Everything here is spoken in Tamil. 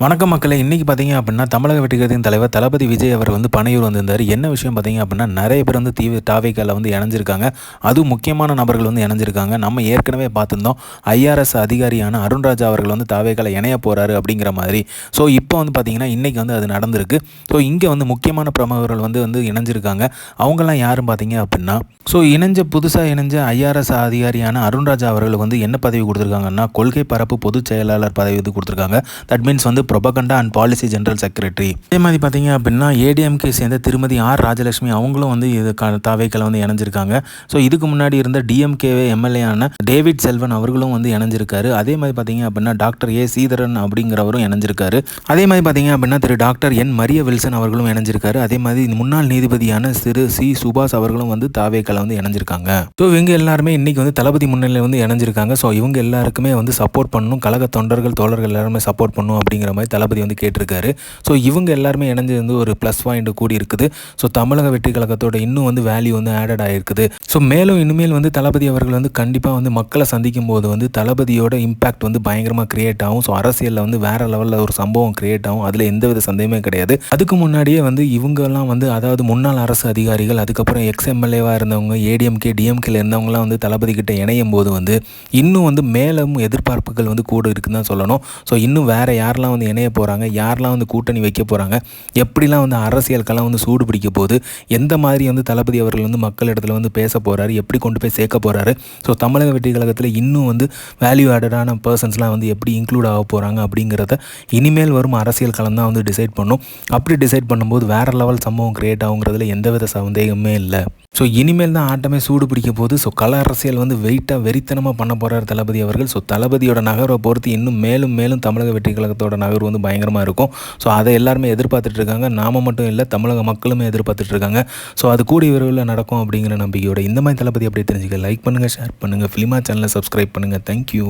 வணக்கம் மக்களை. இன்றைக்கி பார்த்தீங்க அப்படின்னா தமிழக வெற்றிகத்தின் தலைவர் தளபதி விஜய் அவர் வந்து பனையூர் வந்திருந்தார். என்ன விஷயம் பார்த்தீங்க அப்படின்னா நிறைய பேர் வந்து தீவி டாவிக்கால வந்து இணைஞ்சிருக்காங்க. அதுவும் முக்கியமான நபர்கள் வந்து இணைஞ்சிருக்காங்க. நம்ம ஏற்கனவே பார்த்துருந்தோம் ஐஆர்எஸ் அதிகாரியான அருண்ராஜா அவர்கள் வந்து தாவேக்கால இணைய போகிறாரு அப்படிங்கிற மாதிரி. ஸோ இப்போ வந்து பார்த்தீங்கன்னா இன்றைக்கி வந்து அது நடந்திருக்கு. ஸோ இங்கே வந்து முக்கியமான பிரமுகர்கள் வந்து வந்து இணைஞ்சிருக்காங்க. அவங்கெல்லாம் யாரும் பார்த்தீங்க அப்படின்னா ஸோ இணைஞ்ச புதுசாக இணைஞ்ச ஐஆர்எஸ் அதிகாரியான அருண்ராஜா அவர்கள் வந்து என்ன பதவி கொடுத்துருக்காங்கன்னா கொள்கை பரப்பு பொதுச் செயலாளர் பதவி வந்து கொடுத்துருக்காங்க. தட் மீன்ஸ் வந்து propaganda and policy general secretary அதே மாதிரி பார்த்தீங்க அப்படின்னா ஏடிஎம்கே சேர்ந்த திருமதி ஆர் ராஜலட்சுமி அவங்களும் வந்து இது தாவைக்கில் வந்து இணைஞ்சிருக்காங்க. ஸோ இதுக்கு முன்னாடி இருந்த டிஎம்கேவே எம்எல்ஏயான டேவிட் செல்வன் அவர்களும் வந்து இணைஞ்சிருக்காரு. அதே மாதிரி பார்த்தீங்க அப்படின்னா டாக்டர் ஏ சீதரன் அப்படிங்கிறவரும் இணைஞ்சிருக்காரு. அதே மாதிரி பார்த்தீங்க அப்படின்னா Thiru doctor N Mariya Wilson அவர்களும் இணைஞ்சிருக்காரு. அதே மாதிரி முன்னாள் நீதிபதியான திரு சி சுபாஷ் அவர்களும் வந்து தாவேக்கில் வந்து இணைஞ்சிருக்காங்க. ஸோ இவங்க எல்லாருமே இன்னைக்கு வந்து தளபதி முன்னிலையில் வந்து இணைஞ்சிருக்காங்க. ஸோ இவங்க எல்லாருக்குமே வந்து சப்போர்ட் பண்ணணும். கழக தொண்டர்கள் தோழர்கள் எல்லாருமே சப்போர்ட் பண்ணணும் அப்படிங்கிற மாதிரி தளபதி வந்து கேட்டிருக்காரு. ஸோ இவங்க எல்லாருமே இணைஞ்சு வந்து ஒரு ப்ளஸ் பாயிண்ட் கூடி இருக்குது. ஸோ தமிழக வெற்றி கழகத்தோட இன்னும் வந்து வேல்யூ வந்து ஆடட் ஆகிருக்குது ஸோ மேலும் இனிமேல் வந்து தளபதி அவர்கள் வந்து கண்டிப்பாக வந்து மக்களை சந்திக்கும் போது வந்து தளபதியோட இம்பாக்ட் வந்து பயங்கரமாக கிரியேட் ஆகும். ஸோ அரசியலில் வந்து வேற லெவலில் ஒரு சம்பவம் கிரியேட் ஆகும். அதில் எந்தவித சந்தேகமே கிடையாது. அதுக்கு முன்னாடியே வந்து இவங்கெல்லாம் வந்து அதாவது முன்னாள் அரசு அதிகாரிகள் அதுக்கப்புறம் எக்ஸ் எம்எல்ஏவாக இருந்தவங்க ஏடிஎம்கே டிஎம்கேல இருந்தவங்கலாம் வந்து தளபதி கிட்ட இணையும் போது வந்து இன்னும் வந்து மேலும் எதிர்பார்ப்புகள் வந்து கூட இருக்குன்னு தான் சொல்லணும். ஸோ இன்னும் வேற யாரெல்லாம் வந்து இணைய போகிறாங்க யாரெல்லாம் வந்து கூட்டணி வைக்க போகிறாங்க எப்படிலாம் வந்து அரசியலுக்கெல்லாம் வந்து சூடு பிடிக்க போகுது எந்த மாதிரி வந்து தளபதி அவர்கள் வந்து மக்கள் இடத்துல வந்து பேச போகிறாரு எப்படி கொண்டு போய் சேர்க்க போகிறாரு ஸோ தமிழக வெற்றி கழகத்தில் இன்னும் வந்து வேல்யூ ஆடடான பர்சன்ஸ்லாம் வந்து எப்படி இன்க்ளூட் ஆக போகிறாங்க அப்படிங்கிறத இனிமேல் வரும் அரசியல் களம் தான் வந்து டிசைட் பண்ணும். அப்படி டிசைட் பண்ணும்போது வேறு லெவல் சம்பவம் கிரியேட் ஆகுங்கிறதுல எந்தவித சந்தேகமே இல்லை. ஸோ இனிமேல் தான் ஆட்டமே சூடு பிடிக்க போகுது. ஸோ கல அரசியல் வந்து வெயிட்டாக வெறித்தனமாக பண்ண போகிறார் தளபதி அவர்கள். ஸோ தளபதியோட நகர்வை பொறுத்து இன்னும் மேலும் மேலும் தமிழக வெற்றி கழகத்தோட நகர் நகர்வு வந்து பயங்கரமாக இருக்கும். ஸோ அதை எல்லாருமே எதிர்பார்த்துட்டு இருக்காங்க. நாம மட்டும் இல்லை தமிழக மக்களுமே எதிர்பார்த்துட்டு இருக்காங்க. ஸோ அது கூடிய விரைவில் நடக்கும் அப்படிங்கிற நம்பிக்கையோட இந்த மாதிரி தளபதி அப்படியே தெரிஞ்சுக்க லைக் பண்ணுங்கள் ஷேர் பண்ணுங்கள் ஃபிலிமா சேனலை சப்ஸ்கிரைப் பண்ணுங்கள் தேங்க்யூ